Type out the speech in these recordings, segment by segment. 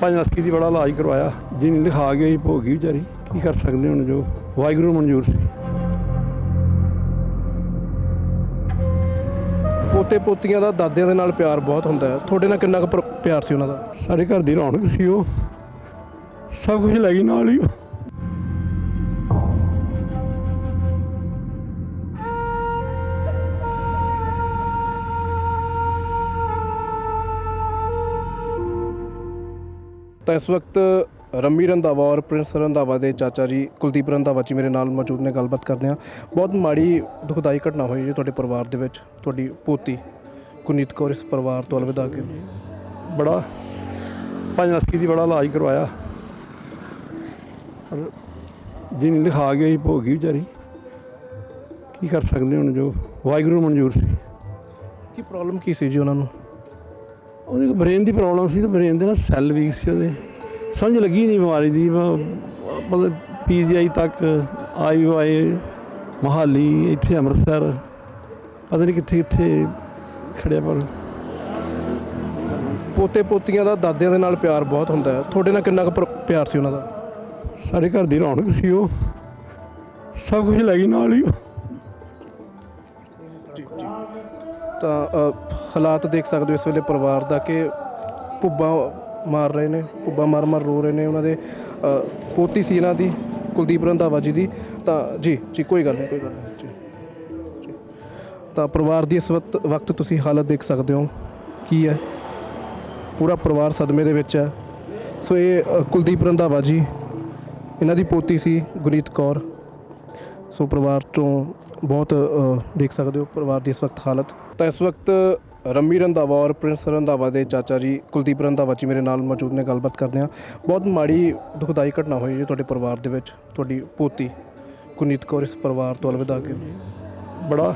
ਪੰਜ ਨਸਕੀ ਦੀ ਬੜਾ ਇਲਾਜ ਕਰਵਾਇਆ ਜਿਹਨੇ ਲਿਖਾ ਗਈ ਭੋਗੀ ਵਿਚਾਰੀ ਕੀ ਕਰ ਸਕਦੇ ਹੁਣ ਜੋ? ਵਾਹਿਗੁਰੂ ਮਨਜ਼ੂਰ ਸੀ। ਪੋਤੇ ਪੋਤੀਆਂ ਦਾ ਦਾਦਿਆਂ ਦੇ ਨਾਲ ਪਿਆਰ ਬਹੁਤ ਹੁੰਦਾ ਹੈ। ਤੁਹਾਡੇ ਨਾਲ ਕਿੰਨਾ ਕੁ ਪਿਆਰ ਸੀ ਉਹਨਾਂ ਦਾ? ਸਾਡੇ ਘਰ ਦੀ ਰੌਣਕ ਸੀ ਉਹ। ਸਭ ਕੁਝ ਲੈ ਗਈ ਨਾਲ ਹੀ ਤਾਂ ਇਸ ਵਕਤ ਰੰਮੀ ਰੰਧਾਵਾ ਔਰ ਪ੍ਰਿੰਸ ਰੰਧਾਵਾ ਦੇ ਚਾਚਾ ਜੀ ਕੁਲਦੀਪ ਰੰਧਾਵਾ ਜੀ ਮੇਰੇ ਨਾਲ ਮੌਜੂਦ ਨੇ ਗੱਲਬਾਤ ਕਰਦੇ ਹਾਂ। ਬਹੁਤ ਮਾੜੀ ਦੁਖਦਾਈ ਘਟਨਾ ਹੋਈ ਹੈ ਤੁਹਾਡੇ ਪਰਿਵਾਰ ਦੇ ਵਿੱਚ ਤੁਹਾਡੀ ਪੋਤੀ ਕੁਨੀਤ ਕੌਰ ਇਸ ਪਰਿਵਾਰ ਤੋਂ ਅਲਵਿਦਾ ਕੇ। ਬੜਾ ਪੰਜ ਨਸਕੀ ਦੀ ਬੜਾ ਇਲਾਜ ਕਰਵਾਇਆ। ਪਰ ਜਿਹਨੇ ਲਿਖਾ ਗਈ ਭੋਗੀ ਵਿਚਾਰੀ ਕੀ ਕਰ ਸਕਦੇ ਹੁਣ ਜੋ? ਵਾਹਿਗੁਰੂ ਮਨਜ਼ੂਰ ਸੀ। ਕੀ ਪ੍ਰੋਬਲਮ ਕੀ ਸੀ ਜੀ ਉਹਨਾਂ ਨੂੰ? ਉਹਦੇ ਬ੍ਰੇਨ ਦੀ ਪ੍ਰੋਬਲਮ ਸੀ ਤੇ ਬ੍ਰੇਨ ਦੇ ਨਾਲ ਸੈੱਲ ਵੀਕ ਸੀ ਉਹਦੇ। ਸਮਝ ਲੱਗੀ ਨਹੀਂ ਬਿਮਾਰੀ ਦੀ ਮਤਲਬ ਪੀਜੀਆਈ ਤੱਕ ਆਈਯੂਆਈ ਮਹਾਲੀ ਇੱਥੇ ਅੰਮ੍ਰਿਤਸਰ ਪਤਾ ਨਹੀਂ ਕਿੱਥੇ ਕਿੱਥੇ ਖੜਿਆ ਪਰ। ਪੋਤੇ ਪੋਤੀਆਂ ਦਾ ਦਾਦਿਆਂ ਦੇ ਨਾਲ ਪਿਆਰ ਬਹੁਤ ਹੁੰਦਾ ਹੈ। ਤੁਹਾਡੇ ਨਾਲ ਕਿੰਨਾ ਕੁ ਪਿਆਰ ਸੀ ਉਹਨਾਂ ਦਾ? ਸਾਡੇ ਘਰ ਦੀ ਰੌਣਕ ਸੀ ਉਹ। ਸਭ ਕੁਝ ਲੈ ਗਈ ਨਾਲ ਹੀ ਤਾਂ ਅ, ਹਾਲਾਤ ਦੇਖ ਸਕਦੇ ਹੋ ਇਸ ਵੇਲੇ ਪਰਿਵਾਰ ਦਾ ਕਿ ਭੁੱਬਾਂ ਮਾਰ ਰਹੇ ਨੇ ਭੁੱਬਾਂ ਮਾਰ ਮਾਰ ਰੋ ਰਹੇ ਨੇ ਉਹਨਾਂ ਦੇ ਅ, ਪੋਤੀ ਸੀ ਇਹਨਾਂ ਦੀ ਕੁਲਦੀਪ ਰੰਧਾਵਾ ਜੀ ਦੀ ਤਾਂ ਜੀ ਜੀ ਕੋਈ ਗੱਲ ਨਹੀਂ ਕੋਈ ਗੱਲ ਨਹੀਂ ਜੀ। ਤਾਂ ਪਰਿਵਾਰ ਦੀ ਇਸ ਵਕਤ ਵਕਤ ਤੁਸੀਂ ਹਾਲਤ ਦੇਖ ਸਕਦੇ ਹੋ ਕੀ ਹੈ? ਪੂਰਾ ਪਰਿਵਾਰ ਸਦਮੇ ਦੇ ਵਿੱਚ ਹੈ। ਸੋ ਇਹ ਅ, ਕੁਲਦੀਪ ਰੰਧਾਵਾ ਜੀ ਇਹਨਾਂ ਦੀ ਪੋਤੀ ਸੀ ਗੁਨੀਤ ਕੌਰ। ਸੋ ਪਰਿਵਾਰ ਤੋਂ ਬਹੁਤ ਦੇਖ ਸਕਦੇ ਹੋ ਪਰਿਵਾਰ ਦੀ ਇਸ ਵਕਤ ਹਾਲਤ। ਤਾਂ ਇਸ ਵਕਤ ਰੰਮੀ ਰੰਧਾਵਾ ਔਰ ਪ੍ਰਿੰਸ ਰੰਧਾਵਾ ਦੇ ਚਾਚਾ ਜੀ ਕੁਲਦੀਪ ਰੰਧਾਵਾ ਜੀ ਮੇਰੇ ਨਾਲ ਮੌਜੂਦ ਨੇ, ਗੱਲਬਾਤ ਕਰਦੇ ਹਾਂ। ਬਹੁਤ ਮਾੜੀ, ਦੁਖਦਾਈ ਘਟਨਾ ਹੋਈ ਹੈ ਤੁਹਾਡੇ ਪਰਿਵਾਰ ਦੇ ਵਿੱਚ, ਤੁਹਾਡੀ ਪੋਤੀ ਕੁਨੀਤ ਕੌਰ ਇਸ ਪਰਿਵਾਰ ਤੋਂ ਅਲਵਿਦਾ ਕੇ ਬੜਾ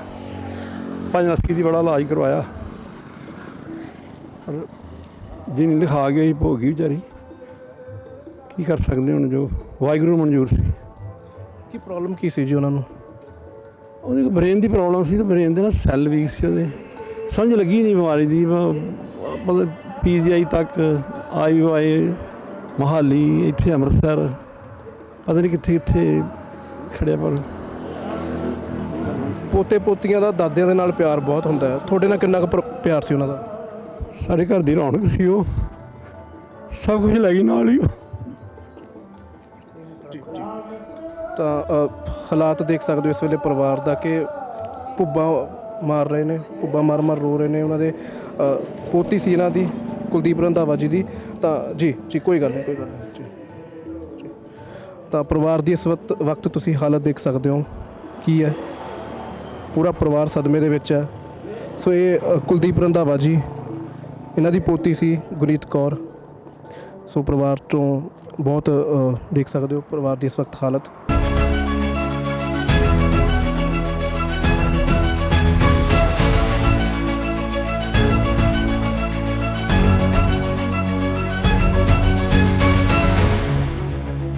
ਪੰਜ ਨਸਕੀ ਦੀ ਬੜਾ ਇਲਾਜ ਕਰਵਾਇਆ। ਪਰ ਜਿਹਨੇ ਲਿਖਾ ਗਿਆ ਗਈ ਭੋਗੀ ਵਿਚਾਰੀ, ਕੀ ਕਰ ਸਕਦੇ ਹੁਣ ਜੋ? ਵਾਹਿਗੁਰੂ ਮਨਜ਼ੂਰ ਸੀ। ਕੀ ਪ੍ਰੋਬਲਮ ਕੀ ਸੀ ਜੀ ਉਹਨਾਂ ਨੂੰ? ਉਹਦੇ ਬ੍ਰੇਨ ਦੀ ਪ੍ਰੋਬਲਮ ਸੀ ਤੇ ਬ੍ਰੇਨ ਦੇ ਨਾਲ ਸੈੱਲ ਵੀਕ ਸੀ ਉਹਦੇ। ਸਮਝ ਲੱਗੀ ਨਹੀਂ ਬਿਮਾਰੀ ਦੀ ਮਤਲਬ ਪੀਜੀਆਈ ਤੱਕ ਆਈਯੂਆਈ ਮਹਾਲੀ ਇੱਥੇ ਅੰਮ੍ਰਿਤਸਰ ਪਤਾ ਨਹੀਂ ਕਿੱਥੇ ਕਿੱਥੇ ਖੜਿਆ ਪਰ। ਪੋਤੇ ਪੋਤੀਆਂ ਦਾ ਦਾਦਿਆਂ ਦੇ ਨਾਲ ਪਿਆਰ ਬਹੁਤ ਹੁੰਦਾ ਹੈ। ਤੁਹਾਡੇ ਨਾਲ ਕਿੰਨਾ ਕੁ ਪਿਆਰ ਸੀ ਉਹਨਾਂ ਦਾ? ਸਾਡੇ ਘਰ ਦੀ ਰੌਣਕ ਸੀ ਉਹ। ਸਭ ਕੁਝ ਲੈ ਗਈ ਨਾਲ ਹੀ ਤਾਂ ਅ, ਹਾਲਾਤ ਦੇਖ ਸਕਦੇ ਹੋ ਇਸ ਵੇਲੇ ਪਰਿਵਾਰ ਦਾ ਕਿ ਭੁੱਬਾਂ ਮਾਰ ਰਹੇ ਨੇ ਭੁੱਬਾਂ ਮਾਰ ਮਾਰ ਰੋ ਰਹੇ ਨੇ ਉਹਨਾਂ ਦੇ ਅ, ਪੋਤੀ ਸੀ ਇਹਨਾਂ ਦੀ ਕੁਲਦੀਪ ਰੰਧਾਵਾ ਜੀ ਦੀ। ਤਾਂ ਜੀ ਜੀ ਕੋਈ ਗੱਲ ਨਹੀਂ ਕੋਈ ਗੱਲ ਨਹੀਂ ਜੀ। ਤਾਂ ਪਰਿਵਾਰ ਦੀ ਇਸ ਵਕਤ ਵਕਤ ਤੁਸੀਂ ਹਾਲਤ ਦੇਖ ਸਕਦੇ ਹੋ ਕੀ ਹੈ। ਪੂਰਾ ਪਰਿਵਾਰ ਸਦਮੇ ਦੇ ਵਿੱਚ ਹੈ। ਸੋ ਇਹ ਅ, ਕੁਲਦੀਪ ਰੰਧਾਵਾ ਜੀ ਇਹਨਾਂ ਦੀ ਪੋਤੀ ਸੀ ਗੁਨੀਤ ਕੌਰ। ਸੋ ਪਰਿਵਾਰ ਤੋਂ ਬਹੁਤ ਅ, ਦੇਖ ਸਕਦੇ ਹੋ ਪਰਿਵਾਰ ਦੀ ਇਸ ਵਕਤ ਹਾਲਤ।